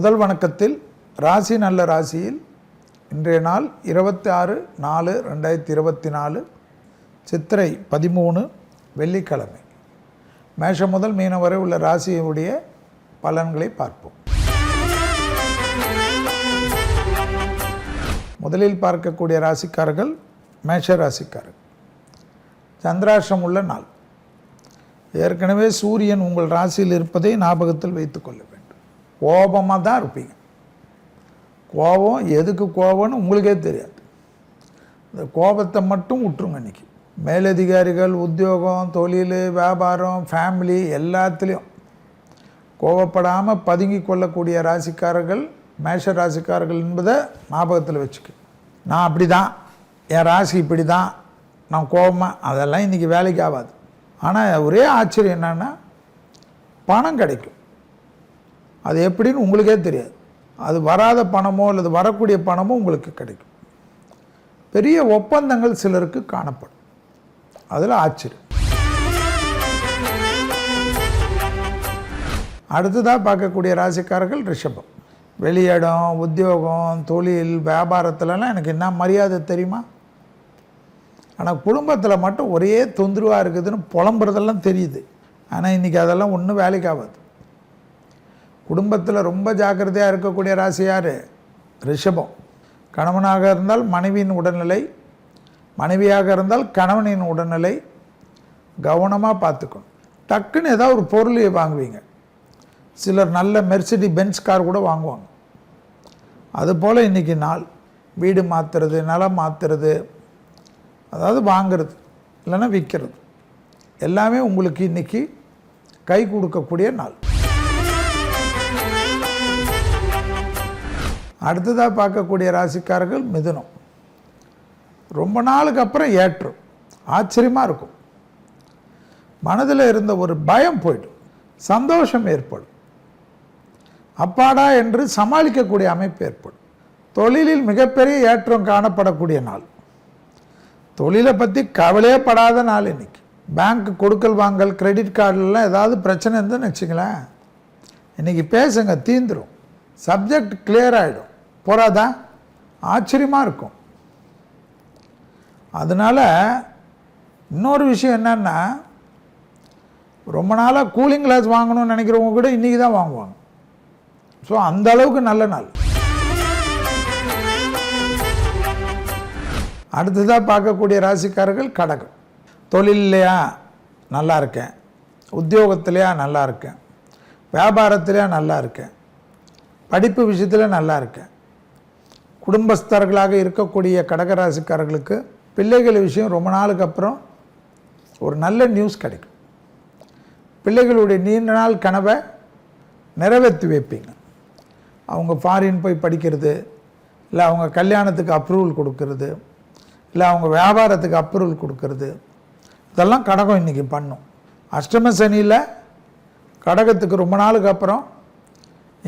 முதல் வணக்கத்தில் ராசி நல்ல ராசியில் இன்றைய நாள் இருபத்தி ஆறு நாலு ரெண்டாயிரத்தி இருபத்தி நாலு சித்திரை பதிமூணு வெள்ளிக்கிழமை. மேஷம் முதல் மீனம் வரை உள்ள ராசியுடைய பலன்களை பார்ப்போம். முதலில் பார்க்கக்கூடிய ராசிக்காரர்கள் மேஷ ராசிக்காரர்கள் சந்திராஷ்டம் உள்ள நாள். ஏற்கனவே சூரியன் உங்கள் ராசியில் இருப்பதை ஞாபகத்தில் வைத்துக்கொள்ளும் கோபமாக தான் இருப்பீங்க. கோபம் எதுக்கு கோபம்னு உங்களுக்கே தெரியாது. இந்த கோபத்தை மட்டும் விட்டுருங்க இன்றைக்கி மேலதிகாரிகள் உத்தியோகம் தொழில் வியாபாரம் ஃபேமிலி எல்லாத்துலேயும் கோபப்படாமல் பதுங்கி கொள்ளக்கூடிய ராசிக்காரர்கள் மேஷ ராசிக்காரர்கள் என்பதை ஞாபகத்தில் வச்சுக்க. நான் அப்படி தான் என் ராசி இப்படி தான் நான் கோபமாக அதெல்லாம் இன்றைக்கி வேலைக்கு ஆகாது. ஆனால் ஒரே ஆச்சரியம் என்னென்னா பணம் கிடைக்கும். அது எப்படின்னு உங்களுக்கே தெரியாது. அது வராத பணமோ அல்லது வரக்கூடிய பணமோ உங்களுக்கு கிடைக்கும். பெரிய ஒப்பந்தங்கள் சிலருக்கு காணப்படும். அதில் ஆச்சரியம். அடுத்ததாக பார்க்கக்கூடிய ராசிக்காரர்கள் ரிஷபம். வெளியிடம் உத்தியோகம் தொழில் வியாபாரத்துலலாம் எனக்கு என்ன மரியாதை தெரியுமா? ஆனால் குடும்பத்தில் மட்டும் ஒரே தொந்தரவாக இருக்குதுன்னு புலம்புறதெல்லாம் தெரியுது. ஆனால் இன்றைக்கி அதெல்லாம் ஒன்றும் வேலைக்கு ஆகாது குடும்பத்தில் ரொம்ப ஜாக்கிரதையாக இருக்கக்கூடிய ராசி யார்? ரிஷபம். கணவனாக இருந்தால் மனைவியின் உடல்நிலை மனைவியாக இருந்தால் கணவனின் உடல்நிலை கவனமாக பார்த்துக்கணும். டக்குன்னு ஏதாவது ஒரு பொருள் வாங்குவீங்க. சிலர் நல்ல மெர்சிடி பென்ஸ் கார் கூட வாங்குவாங்க. அதுபோல் இன்றைக்கி நாள். வீடு மாற்றுறது நிலம் மாற்றுறது அதாவது வாங்கிறது இல்லைன்னா விற்கிறது எல்லாமே உங்களுக்கு இன்றைக்கி கை கொடுக்கக்கூடிய நாள். அடுத்ததாக பார்க்கக்கூடிய ராசிக்காரர்கள் மிதுனம். ரொம்ப நாளுக்கு அப்புறம் ஏற்றம் ஆச்சரியமாக இருக்கும். மனதில் இருந்த ஒரு பயம் போய்டும். சந்தோஷம் ஏற்படும். அப்பாடா என்று சமாளிக்கக்கூடிய அமைப்பு ஏற்படும். தொழிலில் மிகப்பெரிய ஏற்றம் காணப்படக்கூடிய நாள். தொழிலை பற்றி கவலையே படாத நாள் இன்னைக்கு. பேங்க் கொடுக்கல் வாங்கல் கிரெடிட் கார்டுலாம் ஏதாவது பிரச்சனை இருந்துன்னு வச்சுங்களேன் இன்றைக்கி பேசுங்க தீந்துடும் சப்ஜெக்ட் கிளியர் ஆகிடும் போகாதா ஆச்சரியமாக இருக்கும். அதனால் இன்னொரு விஷயம் என்னன்னா ரொம்ப நாளாக கூலிங் கிளாஸ் வாங்கணும்னு நினைக்கிறவங்க கூட இன்றைக்கி தான் வாங்குவாங்க. ஸோ அந்த அளவுக்கு நல்ல நாள். அடுத்ததாக பார்க்கக்கூடிய ராசிக்காரர்கள் கடகம். தொழில்லையா? நல்லா இருக்கேன். உத்தியோகத்திலையா? நல்லா இருக்கேன். வியாபாரத்திலையா? நல்லா இருக்கேன். படிப்பு விஷயத்தில் நல்லா இருக்கேன். குடும்பஸ்தர்களாக இருக்கக்கூடிய கடகராசிக்காரர்களுக்கு பிள்ளைகள் விஷயம் ரொம்ப நாளுக்கு அப்புறம் ஒரு நல்ல நியூஸ் கிடைக்கும். பிள்ளைகளுடைய நீண்ட நாள் கனவை நிறைவேற்றி வைப்பீங்க. அவங்க ஃபாரின் போய் படிக்கிறது இல்லை அவங்க கல்யாணத்துக்கு அப்ரூவல் கொடுக்கறது இல்லை அவங்க வியாபாரத்துக்கு அப்ரூவல் கொடுக்கறது இதெல்லாம் கடகம் இன்றைக்கி பண்ணும். அஷ்டம சனியில் கடகத்துக்கு ரொம்ப நாளுக்கு அப்புறம்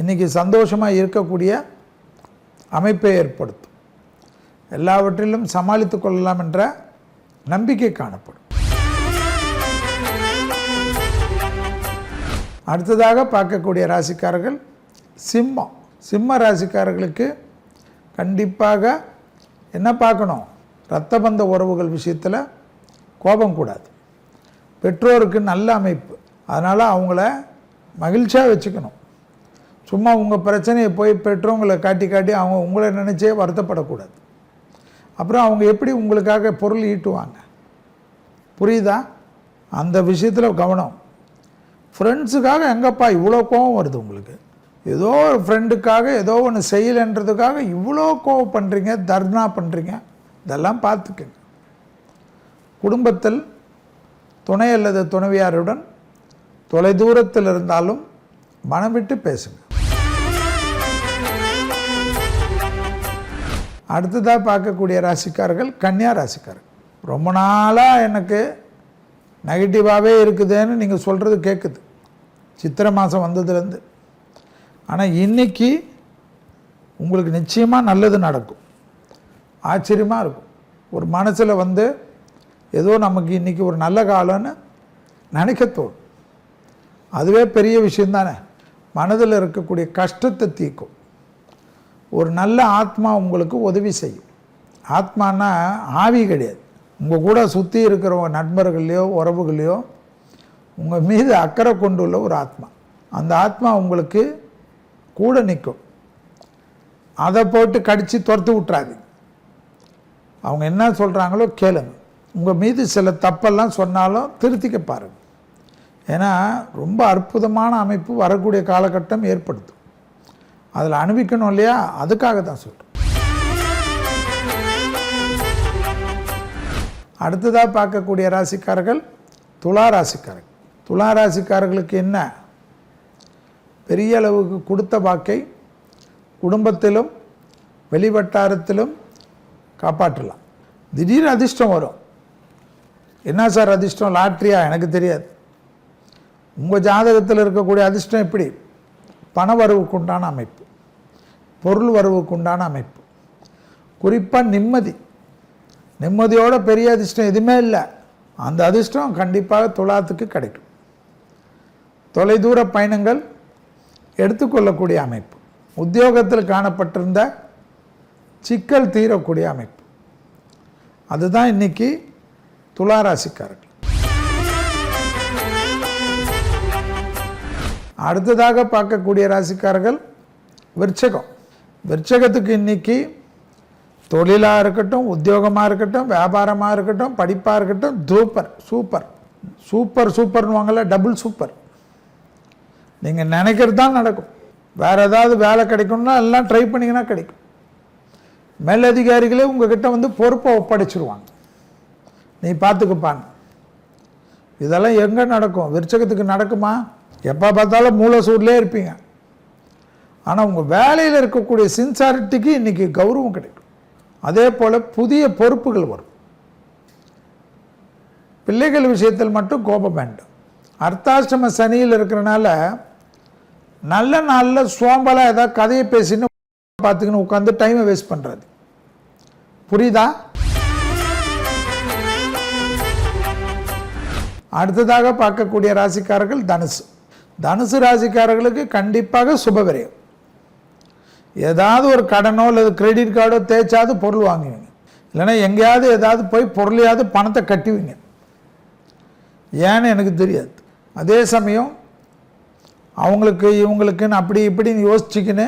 இன்றைக்கி சந்தோஷமாக இருக்கக்கூடிய அமைப்பை ஏற்படுத்தும். எல்லாவற்றிலும் சமாளித்து கொள்ளலாம் என்ற நம்பிக்கை காணப்படும். அடுத்ததாக பார்க்கக்கூடிய ராசிக்காரர்கள் சிம்மம். சிம்ம ராசிக்காரர்களுக்கு கண்டிப்பாக என்ன பார்க்கணும்? இரத்த பந்த உறவுகள் விஷயத்தில் கோபம் கூடாது. பெற்றோருக்கு நல்ல அமைப்பு. அதனால் அவங்கள மகிழ்ச்சியாக வச்சுக்கணும். சும்மா உங்கள் பிரச்சனையை போய் பெற்றவங்களை காட்டி காட்டி அவங்க உங்களை நினச்சே வருத்தப்படக்கூடாது. அப்புறம் அவங்க எப்படி உங்களுக்காக பொருள் ஈட்டுவாங்க? புரியுதா? அந்த விஷயத்தில் கவனம். ஃப்ரெண்ட்ஸுக்காக எங்கப்பா இவ்வளோ கோவம் வருது உங்களுக்கு? ஏதோ ஒரு ஃப்ரெண்டுக்காக ஏதோ ஒன்று செய்யலைன்றதுக்காக இவ்வளோ கோவம் பண்ணுறீங்க தர்ணா பண்ணுறீங்க இதெல்லாம் பார்த்துக்கங்க. குடும்பத்தில் துணை அல்லது துணைவியாருடன் தொலைதூரத்தில் இருந்தாலும் மனம் விட்டு பேசுங்க. அடுத்ததாக பார்க்கக்கூடிய ராசிக்காரர்கள் கன்னியா ராசிக்காரர்கள் ரொம்ப நாளாக எனக்கு நெகட்டிவாகவே இருக்குதுன்னு நீங்கள் சொல்கிறது கேட்குது சித்திரை மாதம் வந்ததுலேருந்து. ஆனால் இன்னைக்கு உங்களுக்கு நிச்சயமாக நல்லது நடக்கும். ஆச்சரியமாக இருக்கும். ஒரு மனசில் வந்து ஏதோ நமக்கு இன்றைக்கி ஒரு நல்ல காலம்னு நினைக்க தோணும். அதுவே பெரிய விஷயம் தானே. மனதில் இருக்கக்கூடிய கஷ்டத்தை தீர்க்கும். ஒரு நல்ல ஆத்மா உங்களுக்கு உதவி செய்யும். ஆத்மானா ஆவி கிடையாது. உங்கள் கூட சுற்றி இருக்கிறவங்க நண்பர்களையோ உறவுகளையோ உங்கள் மீது அக்கறை கொண்டுள்ள ஒரு ஆத்மா. அந்த ஆத்மா உங்களுக்கு கூட நிற்கும். அதை போட்டு கடித்து துரத்து விட்றாது அவங்க என்ன சொல்கிறாங்களோ கேளுங்க. உங்கள் மீது சில தப்பெல்லாம் சொன்னாலும் திருத்திக்க பாருங்கள் ஏன்னா ரொம்ப அற்புதமான அமைப்பு வரக்கூடிய காலகட்டம் ஏற்படுத்தும். அதில் அனுபவிக்கணும் இல்லையா? அதுக்காக தான் சொல்கிறேன் அடுத்ததாக பார்க்கக்கூடிய ராசிக்காரர்கள் துலா ராசிக்காரர்கள். துலா ராசிக்காரர்களுக்கு என்ன? பெரிய அளவுக்கு கொடுத்த வாக்கை குடும்பத்திலும் வெளிவட்டாரத்திலும் காப்பாற்றலாம். திடீர் அதிர்ஷ்டம் வரும். என்ன சார் அதிர்ஷ்டம்? லாட்ரியா? எனக்கு தெரியாது. உங்கள் ஜாதகத்தில் இருக்கக்கூடிய அதிர்ஷ்டம் எப்படி? பண வரவுக்கு உண்டான அமைப்பு பொருள் வரவுக்கு உண்டான அமைப்பு. குறிப்பாக நிம்மதி. நிம்மதியோட பெரிய அதிர்ஷ்டம் எதுவுமே இல்லை. அந்த அதிர்ஷ்டம் கண்டிப்பாக துலாத்துக்கு கிடைக்கும். தொலைதூர பயணங்கள் எடுத்துக்கொள்ளக்கூடிய அமைப்பு. உத்தியோகத்தில் காணப்பட்டிருந்த சிக்கல் தீரக்கூடிய அமைப்பு. அதுதான் இன்னைக்கு துளாராசிக்காரர்கள். அடுத்ததாக பார்க்கக்கூடிய ராசிக்காரர்கள் விருச்சகம். விருச்சகத்துக்கு இன்னைக்கு தொழிலாக இருக்கட்டும் உத்தியோகமாக இருக்கட்டும் வியாபாரமாக இருக்கட்டும் படிப்பாக இருக்கட்டும் சூப்பர் சூப்பர் சூப்பர் சூப்பர்னுவாங்கள்ல டபுள் சூப்பர் நீங்கள் நினைக்கிறது தான் நடக்கும். வேறு ஏதாவது வேலை கிடைக்கும்னா எல்லாம் ட்ரை பண்ணிங்கன்னா கிடைக்கும். மேலதிகாரிகளே உங்ககிட்ட வந்து பொறுப்பை ஒப்படைச்சிருவாங்க. நீ பார்த்துக்குப்பான்னு. இதெல்லாம் எங்கே நடக்கும்? விருச்சகத்துக்கு நடக்குமா? எப்போ பார்த்தாலும் மூல சூட்லேயே இருப்பீங்க. ஆனால் உங்கள் வேலையில் இருக்கக்கூடிய சின்சாரிட்டிக்கு இன்றைக்கி கௌரவம் கிடைக்கும். அதே போல் புதிய பொறுப்புகள் வரும். பிள்ளைகள் விஷயத்தில் மட்டும் கோபம் வேண்டாம். அர்த்தாஷ்டம சனியில் இருக்கிறனால நல்ல நாளில் சோம்பலாக ஏதாவது கதையை பேசின்னு பார்த்துக்கின்னு உட்காந்து டைமை வேஸ்ட் பண்ணுறது புரியுதா? அடுத்ததாக பார்க்கக்கூடிய ராசிக்காரர்கள் தனுசு. தனுசு ராசிக்காரர்களுக்கு கண்டிப்பாக சுபவிரயம் ஏதாவது ஒரு கடனோ அல்லது கிரெடிட் கார்டோ தேய்ச்சாவது பொருள் வாங்குவீங்க. இல்லைன்னா எங்கேயாவது ஏதாவது போய் பொருளையாவது பணத்தை கட்டுவீங்க. ஏன்னு எனக்கு தெரியாது. அதே சமயம் அவங்களுக்கு இவங்களுக்குன்னு அப்படி இப்படின்னு யோசிச்சுக்கின்னு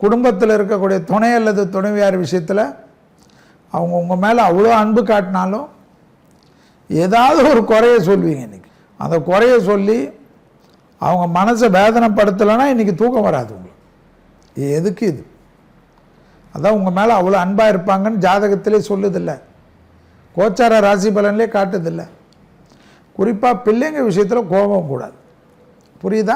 குடும்பத்தில் இருக்கக்கூடிய துணை அல்லது துணைவியார் விஷயத்தில் அவங்க உங்கள் மேலே அவ்வளோ அன்பு காட்டினாலும் ஏதாவது ஒரு குறைய சொல்வீங்க இன்றைக்கி அந்த குறைய சொல்லி அவங்க மனசை வேதனைப்படுத்தலைன்னா இன்றைக்கி தூக்கம் வராது உங்களுக்கு. எதுக்கு இது? அதான் உங்கள் மேலே அவ்வளோ அன்பாக இருப்பாங்கன்னு ஜாதகத்திலே சொல்லுதில்ல. கோச்சார ராசி பலன்லேயே காட்டுதில்லை. குறிப்பாக பிள்ளைங்க விஷயத்தில் கோபம் கூடாது. புரியுதா?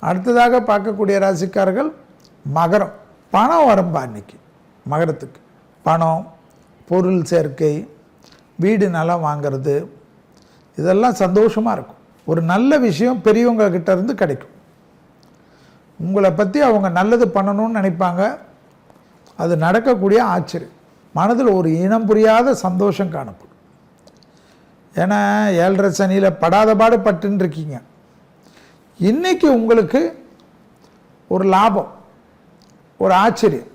அடுத்ததாக பார்க்கக்கூடிய ராசிக்காரர்கள் மகரம். பணம் வரும்பா இன்னைக்கு. மகரத்துக்கு. பணம் பொருள் சேர்க்கை வீடு நலம் வாங்கிறது இதெல்லாம் சந்தோஷமாக இருக்கும். ஒரு நல்ல விஷயம் பெரியவங்கக்கிட்ட இருந்து கிடைக்கும். உங்களை பற்றி அவங்க நல்லது பண்ணணும்னு நினைப்பாங்க. அது நடக்கக்கூடிய ஆச்சரியம். மனதில் ஒரு இனம் புரியாத சந்தோஷம் காணப்படும். ஏன்னா ஏழரை சனியில் படாத பாடு பட்டுன்னு இருக்கீங்க. இன்னைக்கு உங்களுக்கு ஒரு லாபம் ஒரு ஆச்சரியம்.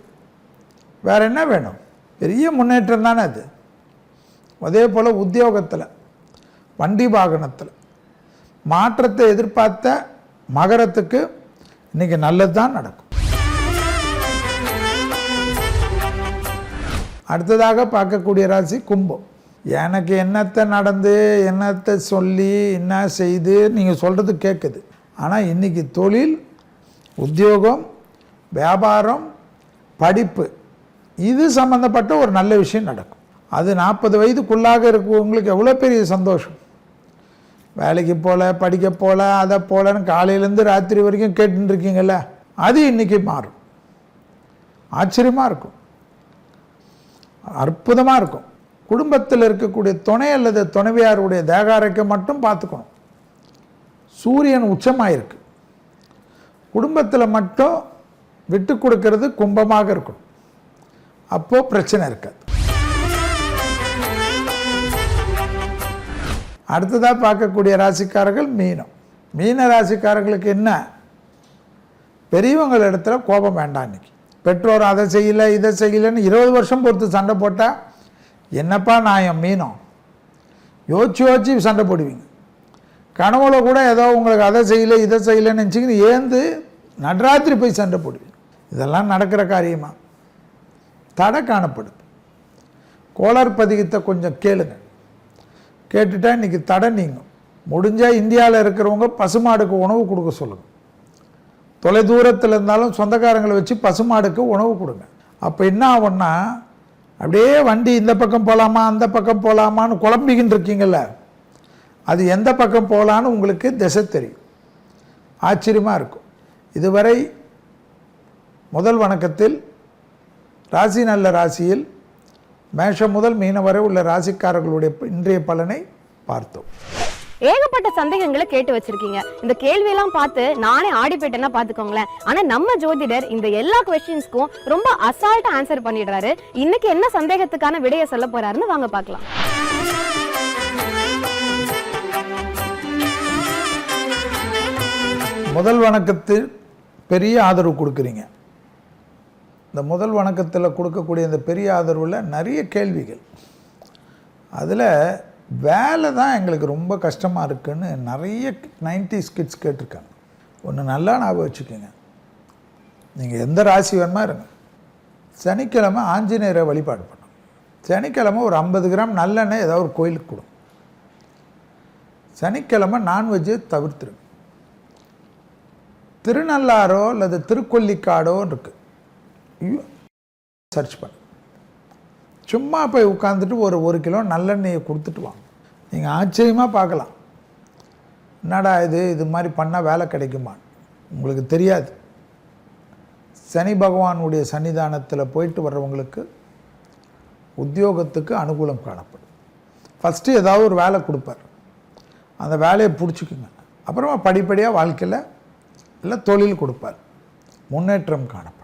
வேறு என்ன வேணும்? பெரிய முன்னேற்றம் தானே அது. அதே போல் உத்தியோகத்தில் வண்டி வாகனத்தில். மாற்றத்தை எதிர்பார்த்த மகரத்துக்கு இன்றைக்கி நல்லது தான் நடக்கும். அடுத்ததாக பார்க்கக்கூடிய ராசி கும்பம். எனக்கு என்னத்தை நடந்து என்னத்தை சொல்லி என்ன செய்து நீங்கள் சொல்கிறது கேட்குது ஆனால் இன்றைக்கி தொழில் உத்தியோகம் வியாபாரம் படிப்பு இது சம்மந்தப்பட்ட ஒரு நல்ல விஷயம் நடக்கும். அது நாற்பது வயதுக்குள்ளாக இருக்கவங்களுக்கு எவ்வளோ பெரிய சந்தோஷம்? வேலைக்கு போகல படிக்க போகல அதை போகலன்னு காலையிலேருந்து ராத்திரி வரைக்கும் கேட்டுன்னு அது இன்றைக்கி மாறும். ஆச்சரியமாக இருக்கும். அற்புதமாக இருக்கும். குடும்பத்தில் இருக்கக்கூடிய துணை அல்லது துணைவியாருடைய தேகாரைக்கம் மட்டும் பார்த்துக்கணும். சூரியன் உச்சமாயிருக்கு. குடும்பத்தில் மட்டும் விட்டு கொடுக்கறது கும்பமாக இருக்கணும் அப்போது பிரச்சனை இருக்காது. அடுத்ததாக பார்க்கக்கூடிய ராசிக்காரர்கள் மீனம். மீன ராசிக்காரர்களுக்கு என்ன? பெரியவங்கள இடத்துல கோபம் வேண்டாம் இன்றைக்கி பெற்றோர் அதை செய்யலை இதை செய்யலைன்னு இருபது வருஷம் பொறுத்து சண்டை போட்டால் என்னப்பா நான் என் மீனம்? யோசிச்சு யோசிச்சு சண்டை போடுவீங்க. கனவுல கூட ஏதோ உங்களுக்கு அதை செய்யலை இதை செய்யலைன்னு நினச்சிக்கின்னு ஏந்து நடராத்திரி போய் சண்டை போடுவீங்க. இதெல்லாம் நடக்கிற காரியமாக தடை காணப்படுது. கோளார் பதிகத்தை கொஞ்சம் கேளுங்கள் கேட்டுட்டா இன்றைக்கி தடை நீங்கும். முடிஞ்சால் இந்தியாவில் இருக்கிறவங்க பசுமாடுக்கு உணவு கொடுக்க சொல்லுங்கள் தொலை தூரத்தில் இருந்தாலும் சொந்தக்காரங்களை வச்சு பசுமாடுக்கு உணவு கொடுங்க. அப்போ என்ன ஆகும்னா அப்படியே வண்டி இந்த பக்கம் போகலாமா அந்த பக்கம் போகலாமான்னு குழம்பிக்கின்னு இருக்கீங்கள அது எந்த பக்கம் போகலான்னு உங்களுக்கு திசை தெரியும். ஆச்சரியமாக இருக்கும். இதுவரை முதல் வணக்கத்தில் ராசி நல்ல ராசியில் மேஷம் முதல் மீனம் வரை உள்ள ராசிக்காரர்களுடைய இன்றைய பலனை பார்த்தோம். ஏகப்பட்ட சந்தேகங்களை கேட்டு வச்சிருக்கீங்க. இந்த கேள்வியெல்லாம் பார்த்து நானே ஆடி போயிட்டேன்னா பாத்துக்கோங்களேன் ஆனா நம்ம ஜோதிடர் இந்த எல்லா கொஸ்டின்ஸ்க்கும் ரொம்ப அசால்ட்டா ஆன்சர் பண்ணிடுறாரு. இன்னைக்கு என்ன சந்தேகத்துக்கான விடையை சொல்ல போறாருன்னு வாங்க பார்க்கலாம். முதல் வணக்கத்தில் பெரிய ஆதரவு கொடுக்குறீங்க. இந்த முதல் வணக்கத்தில் கொடுக்கக்கூடிய இந்த பெரிய ஆதரவில் நிறைய கேள்விகள். அதில் வேலை தான் எங்களுக்கு ரொம்ப கஷ்டமாக இருக்குதுன்னு நிறைய நைன்டி கிட்ஸ் கேட்டிருக்காங்க. ஒன்று நல்லா ஞாபகம் வச்சுக்கோங்க. நீங்கள் எந்த ராசி வேணுமா இருங்க. சனிக்கிழமை ஆஞ்சநேயரை வழிபாடு பண்ணும் சனிக்கிழமை ஒரு ஐம்பது கிராம் நல்லெண்ணெய் ஏதாவது ஒரு கோயிலுக்கு கொடுங்க சனிக்கிழமை நான்வெஜ்ஜை தவிர்த்துருங்க. திருநள்ளாரோ அல்லது திருக்கொல்லிக்காடோ இருக்குது சர்ச் பண்ணு. சும்மா போய் உட்காந்துட்டு ஒரு ஒரு கிலோ நல்லெண்ணெயை கொடுத்துட்டு வாங்க. நீங்கள் ஆச்சரியமாக பார்க்கலாம். என்னடா இது? இது மாதிரி பண்ணால் வேலை கிடைக்குமா? உங்களுக்கு தெரியாது. சனி பகவானுடைய சன்னிதானத்தில் போயிட்டு வர்றவங்களுக்கு உத்தியோகத்துக்கு அனுகூலம் காணப்படும். ஃபஸ்ட்டு ஏதாவது ஒரு வேலை கொடுப்பார். அந்த வேலையை பிடிச்சிக்குங்க. அப்புறமா படிப்படியாக வாழ்க்கையில் இல்லை தொழில் கொடுப்பார். முன்னேற்றம் காணப்படும்.